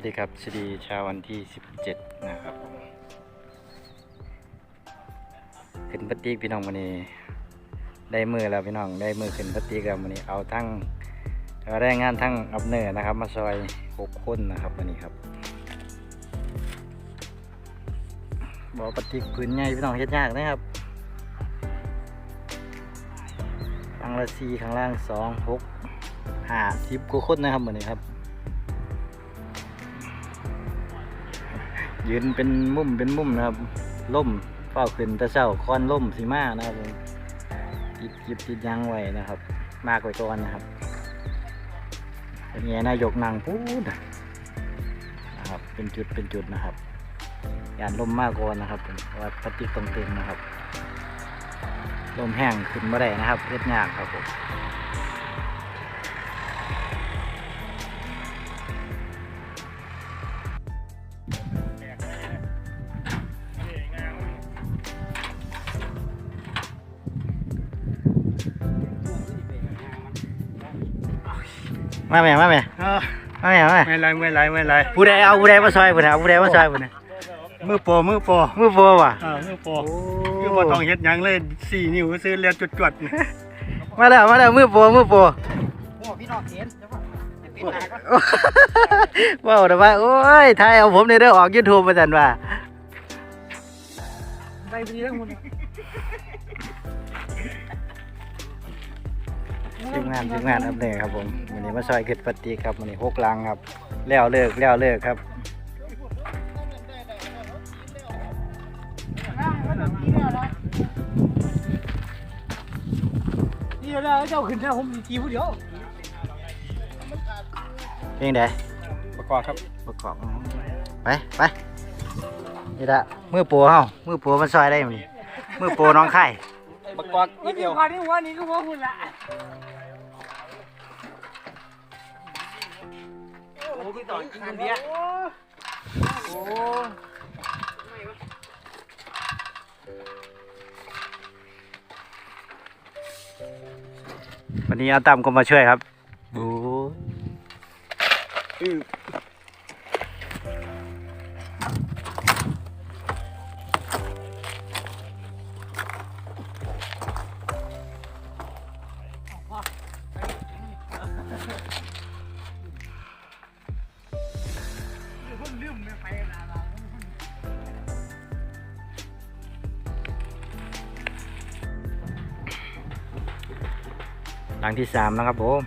วัสดีครับสวัสดีเช้าวันที่ 17 นะครับขึ้นปฏิกพี่น้องวันนี้ ได้มือแล้วพี่น้องได้มือขึ้นปฏิกับวันนี้เอาทั้งแรงงานทั้งอับเนอร์นะครับ มาซอยหกคนนะครับวันนี้ครับบอกปฏิกพื้นใหญ่พี่น้องเฮ็ดยากนะครับข้างละสี่ข้างล่างสองหกห้าสิบกว่าคนนะครับวันนี้ครับ ยืนเป็นมุมเป็นมุมนะครับล่มเฝ้าขึ้นตะเช้าคอนล่มสีมานะครับผมติดจิบติดยางไว้นะครับ มากไว้ก่อนนะครับเป็นไงนายกนางพูดนะครับ เป็นจุดเป็นจุดนะครับยานล่มมากก่อนนะครับว่าปฏิตรงเต็มนะครับลมแห้งขึ้นมาได้นะครับเล็ดยากครับผม มาแม่มาแม่เออมาแม่มาแม่ไม่ไรไม่ไรไม่ไรผู้ใดเอาผู้ใดมาซอยผู้ใดเอาผู้ใดมาซอยผู้ใดมือโปรมือโปรมือโฟว่ะเออมือโปรคือบ่ต้องเฮ็ดหยังเลยสี่นิ้วซื้อเลียนจวดๆนี่มาแล้วมาแล้วมือโฟมือโฟโอ้พี่น้องเห็นจะว่าเป็นตาก็ว้าวแต่ว่าโอ้ยไทยเอาผมในเรื่องออกยูทูบมาจันว่าไปดีแล้วมึง ทีมงานทีมงานอัปเดตครับผมวันนี้มาซอยขึ้นปฏิครับวันนี้หกลังครับ แล้วเลิกแล้วเลิกครับนี่แล้วเจ้าขึ้นแล้วผมกี่ผู้เดียวเพลงใดประกอบครับประกอบไปไปนี่ละมือโปรเฮามือโปรมันซอยได้มั้ยมือโปรน้องไข่ ประกอบนิดเดียววันนี้วันนี้ก็ว่าคุณละโอ้พี่ต่อกินคนเดียวโอ้วันนี้อาตั้มก็มาช่วยครับบูผ งที่สามนะครับผม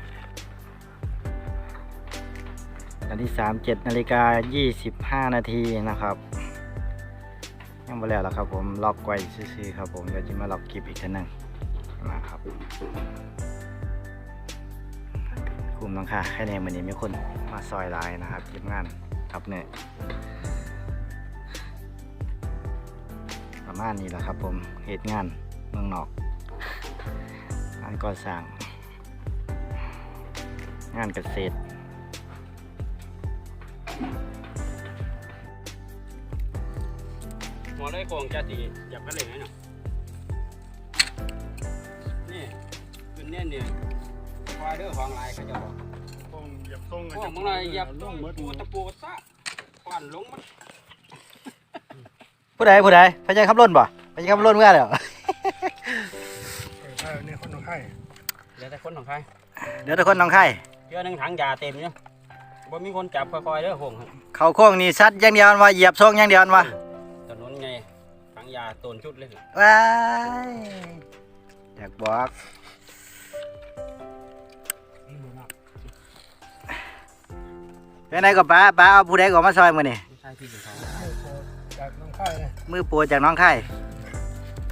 หลังที่สามเจ็ดนาฬิกายี่สิบห้านาทีนะครับยังไม่แล้วหรอครับผมล็อกไว้ซื่อๆครับผมเดี๋ยวจะมาล็อกคลิปอีกทีหนึงมาครับคุมหลังคาแค่นี้มันนี้มีคนมาซอยไลายนะครับทีมงานครับเนี่ยประมาณนี้แหละครับผมเหตุงานเมืองนอกงานก่อสร้าง งานเกษตร หมอได้โกงจะตีอยากกันเลยเนาะนี่เป็นเนี่ยเนี่ยควายเด้อของลายเขาจะบอกคงเหยียบทรงโอ้มึงอะไรเหยียบต้องปูตะปูซะควันลงมันผู้ใดผู้ใดพยายขับรถบ่พยายขับรถเมื่อแล้วเออนี่คนของไข่เดี๋ยวแต่คนของใครเดี๋ยวทุกคนน้องไข่เชื่อหนึ่งถังยาเต็มเนี่ยบ่มีคนจับค่อยๆเด้อหงเขาโค้งนี่ซัดอย่างเดียวมันว่าเหยียบทรงอย่างเดียวมันว่าถนนไงถังยาต้นชุดเลยว้ายอยากบอกเป็นไงกับป้าป้าเอาผู้ใดก็มาซอยมือนี่ไม่ใช่ที่เป็นเขาจากน้องไข่เลยมือปูจากน้องไข่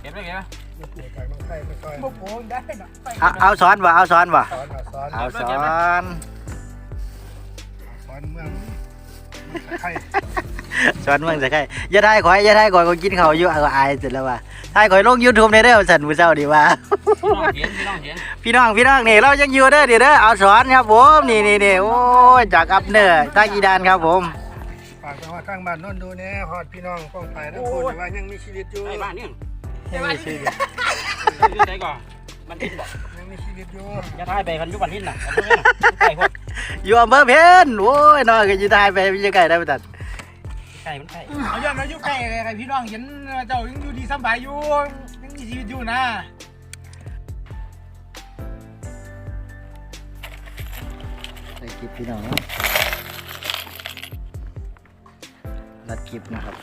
เก็บได้ไงวะนี่ปวดจากน้องไข่ไม่ค่อยโหได้นะไปเอาเอาสอนบ่เอาสอนบ่สอนอะสอนเอาสอนสอนเมืองไข่สอนเมืองจะใครอย่าได้ขอยอย่าได้ขอยก็กินข้าวอยู่เอาอายเสร็จแล้วว่าถ้าขอยลง YouTube ในเด้อสั่นมื้อเช้าดีว่าพี่น้องเห็นพี่น้องเห็นพี่น้องพี่น้องนี่เรายังอยู่เด้อเดี๋ยวเด้อเอาสอนครับผมนี่นี่นี่โอ้ยจากอัพเนอร์ทางอีดานครับผมฝากไปว่าข้างบ้านนอนดูเนี่ยฮอดพี่น้องป้องไปทั้งคนว่ายังมีชีวิตอยู่ ไอ้บ้านนี่ยั งมีชีวิตอยู่ไหนก่อนมันทิ้นบอกยังมีชีวิตอยู่จะทายไปกันอยุบันทิ้นน่ะเอาเบิ่งน่ะไก่พวกอยู่อำเภอเพนโอ้ยน้อยก็จะได้ไปไม่ใช่ไก่ได้ไปตัดไก่มันไก่เอาย้อนมาอยู่ใกล้ไอ้พี่น้องเห็นเจ้ายังอยู่ดีสบายอยู่ยังมีชีวิตอยู่นะใส่กิบพี่น้องเนาะรัดกิบนะครับ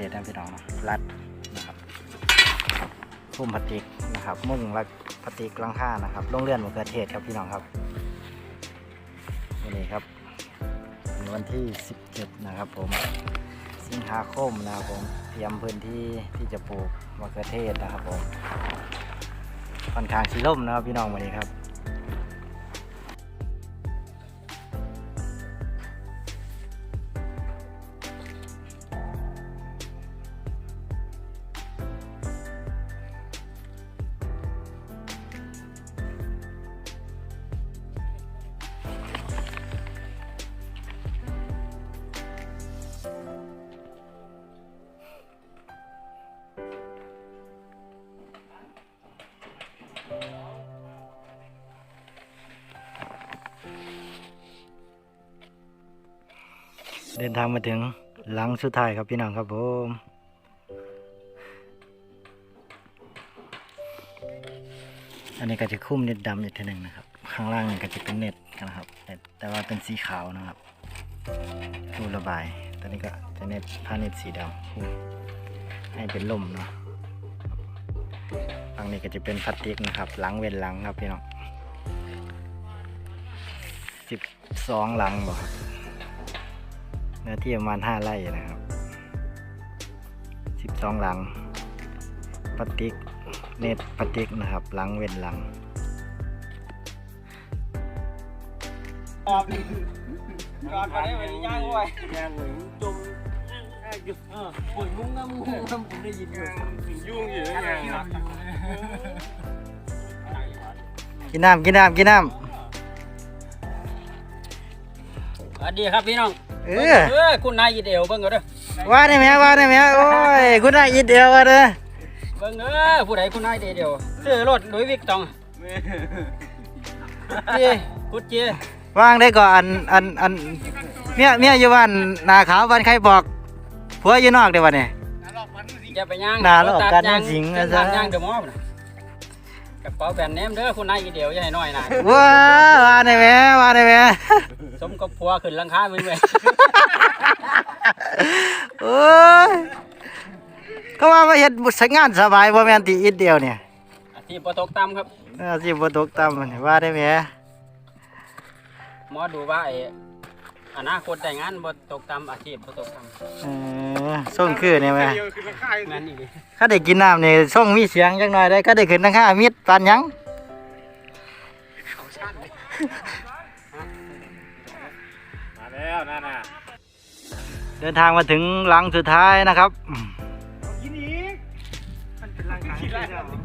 เป็นะพี่น้องนะรัดนะครับพุ่มพลาสติกนะครับ มุ่งรัดพลาสติกลังค่านะครับโรงเรือนมะเขือเทศครับพี่น้องครับวันนี้ครับวันที่ 17 นะครับผม สิงหาคมนะครับผม เตรียมพื้นที่ที่จะปลูกมะเขือเทศนะครับผมค่อนข้างสีล่มนะครับพี่น้องวันนี้ครับ เดินทางมาถึงหลังสุดท้ายครับพี่น้องครับผมอันนี้ก็จะคุ้มเน็ตดำอีกทีหนึ่งนะครับ ข้างล่างนี่ก็จะเป็นเน็ตนะครับแต่แต่ว่าเป็นสีขาวนะครับรูระบายตอนนี้ก็จะเน็ตผ้าเน็ตสีดำให้เป็นลมเนาะฝั่งนี้ก็จะเป็นพลาสติกนะครับ หลังเว้นหลังครับพี่น้องสิบสองหลังบ่ครับ นื้อที่ประมาณห้าไร่นะครับสิบสองหลังปลาติกเน็ตปลาติกนะครับ หลังเว้นหลังออกก่อนไปได้ไปย่างไว้ย่างไว้จมอยู่เออป่วยมุ้งน้ำมุ้งน้ำผมได้ยินอยู่ยุ่งอยู่ย่างกินน้ำกินน้ำกินน้ำ สวัสดีครับพี่น้องำเออเออคุณนายยีเดียวเบิ่งเอาเด้อว่าได้ไหมว่าได้ไหมโอ้ยคุณได้ยินเดียวว่าเด้อเบิ่งเด้อผู้ใดคุณนายเดียวซื้อรถหลุยส์วิกตองเจีกุดเจีว่างได้ก่อนอันอันอันเมียเมียอยู่บ้านนาขาวบ้านใครบอกผัวอยู่นอกเดี๋ยววันนี้จะไปย่างน่าแล้วกันย่างสิงนะจ๊ะย่างเดอะมอลล์น่ะ กระเป๋าแบรนด์เนมเด้อคุณนายยีเดียวอย่าให้น้อยหน่ายว้าว่าได้ไหมว่าได้ไหมสมกับผัวขึ้นหลังคาไปเว้ยโอ้ยก็ว่ามาเฮ็ดบุษงานสบายบ่แม่นติอิดเดียวเนี่ยอาชีพบ่ตกต่ำครับอาสิบ่ตกต่ำนี่ว่าได้ไหมหมอดูว่าไอ้ อนาคตแต่งงานบ่ตกต่ำอาชีพบ่ตกต่เออส่งคือนี่แม่ำงานนี่ดิถ้าได้กินน้ำนี่ส่งมีเสียงจักหน่อยได้ก็ได้ขึ้นทั้งค่ามิดปานหยังมาแล้วนั่นน่ะเดินทางมาถึงหลังสุดท้ายนะครับอืมกินอีกมันเป็นร่างกายที่แล้ว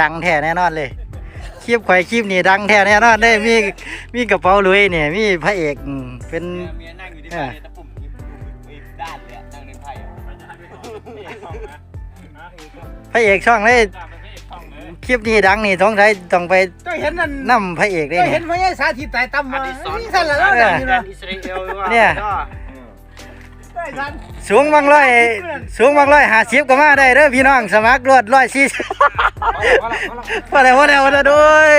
ดังแท้แน่นอนเลยคลิปข่อยคลิปนี่ดังแท้แน่นอนเลยมีมีกระเป๋าลุยเนี่ยมีพระเอกอืมเป็นเมียนั่งอยู่ที่บ้านเนี่ยตะปุ่มยิ้มยิ้มด้านเลยอะนั่งในไพ่อะพระเอกช่องเลยคลิปนี้ดังนี่ต้องใช้ต้องไปเจ้าเห็นนั่นนำพระเอกได้เจ้าเนี่เห็ยนไหมไอ้สาธิตตายต่ำมานี่สั่นละแล้วอย่างนี้นะ อิสราเอลว่าเนี่ยไอ้ สันสูงบางร้อยสูงบางร้อยหาสิบก็มาได้เด้อพี่น้องสมัครรวดร้อยสี่สิบพอแล้วพอแล้วพอแล้วด้วย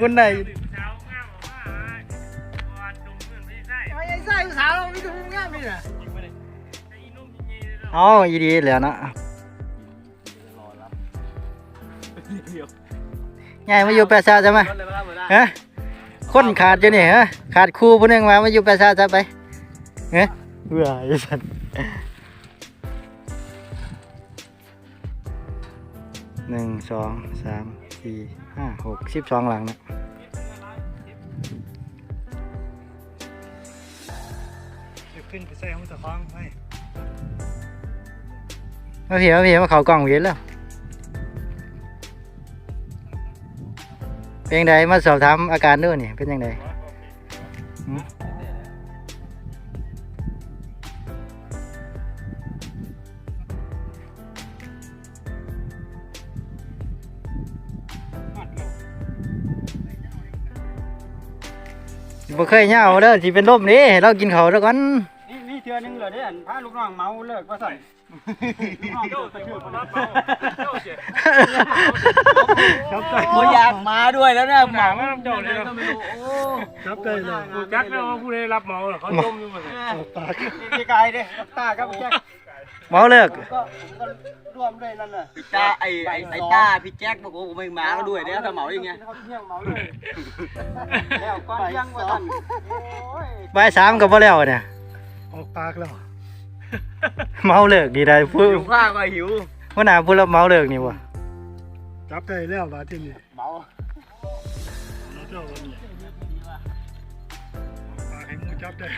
คุณนายไอ้ไส้สาวเราไม่ดูงามเลยนะอ๋อยีดีแล้วเนาะยายมาอยู่แปดชาจะไหมฮะคนขาดอยู่นี่ฮะขาดครูผู้หนึงมามาอยู่แปดชาจะไปเฮ้ย เบื่อไอ้สันหนึ่งสองสามสี่ห้าหกสิบสองหลังนะจะขึ้นไปใส่ของเจ้าของไปมาพี่มาพี่มาเขากล้องเวียนแล้วเป็นยังไงมาสอบถามอาการด้วยนี่เป็นยังไง บ่เคยเหงาเด้อสิเป็นลมนี่เรากินข้าวแล้วก่อนนี่นี่เทือนึงเหรอเนี่ยพาลูกน้องเมาเลิกว่าสั่นลูกน้องเจ้าตะชื่อคนนั้นเมาเจ้าเสียครับใจโอ้ยอยากมาด้วยแล้วเนี่ยหมาไม่ต้องเจ้าเลยก็ไม่รู้โอ้ครับใจเลยกูจักแล้วว่าผู้ใดรับเหมาเหรอเขาต้มอยู่หมดเลยตากพี่กายดิตาครับพี่แจ๊ค เมาเลิกก็ผมก็ร่วมด้วยนั่นน่ะพี่ตาไอ้ไอ้ไอ้ตาพี่แจ๊คบอกว่าผมไม่มาแล้วด้วยเนี่ยถ้าเหมาอย่างเงี้ย เที่ยงเหมาเลยแล้วก้อนเที่ยงว่าสั่นโอ้ยบ่ายสามก็บ่แล้วเนี่ย ออกปากแล้วเมาเลิกดีได้ผู้หิวข้าวก็หิวหัวหน้าผู้รับเมาเลิกนี่บ่จับใจแล้วบาที่นี่เมาเราเจ้าวันนี้ปากให้มูจับได้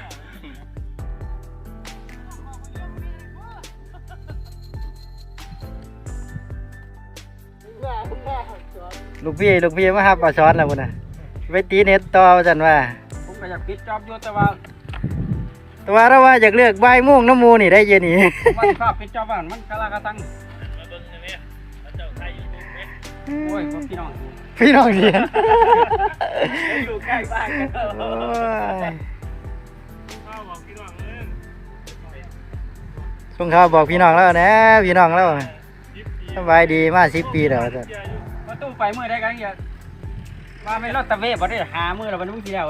ลูกพี่ลูกพี่มาหับมาสอนแล้วพุ่นน่ะไปตีเน็ตต่อว่าซั่นว่าผมก็อยากปิดจอบอยู่แต่ว่าแต่ว่าเราว่าอยากเลือกบ่ายโมงน้ำหมูนี่ได้เย็นนี่ผมว่าภาพปิดจอบมันมันกะลากะตังโอ้ยพี่น้องพี่น้องเรียนอยู่ใกล้บ้านกันโอ้ยข้าวบอกพี่น้องเอ้ยส่งข่าวบอกพี่น้องแล้วนะพี่น้องแล้วยิบปี สบายดีมา10ปีแล้วว่าซั่นประตูไปมือได้กันอย่าว่าไม่รอดตะเวบ่ได้หามือแล้วมันมึงทีแล้ว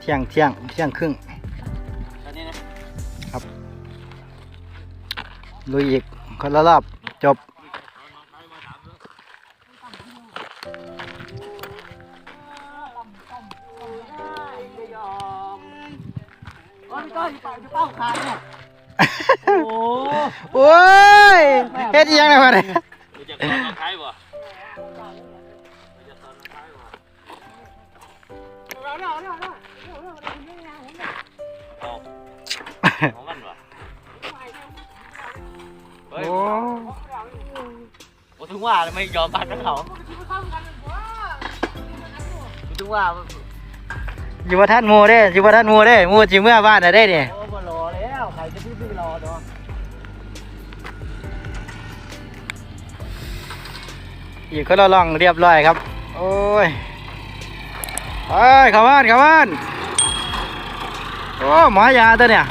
เที่ยงเที่ยงเที่ยงครึ่งตอนนี้นะลุยอีกคนละรอบจบ โอ้ยก็อยู่เป้าอยู่เป้าขาดเนี่ยโอ้โอ้ยเฮ็ดอีหยังได้บ่เนี่ยจะซ้อนน้องท้ายบ่ของมันวะโอ้ผมถึงว่าไม่ยอมปัดกับเขาผมถึงว่า อยู่บ่ทันหมู่เด้อยู่บ่ทันหมู่เด้หมู่สิเมื่อบ้านน่ะเด้นี่โอ้มารอแล้วใครจะพี่รอเนาะอีกคนละล่องเรียบร้อยครับ โอ้ยไปเข้าบ้านเข้าบ้านโอ้หมอยาตัวเนี่ย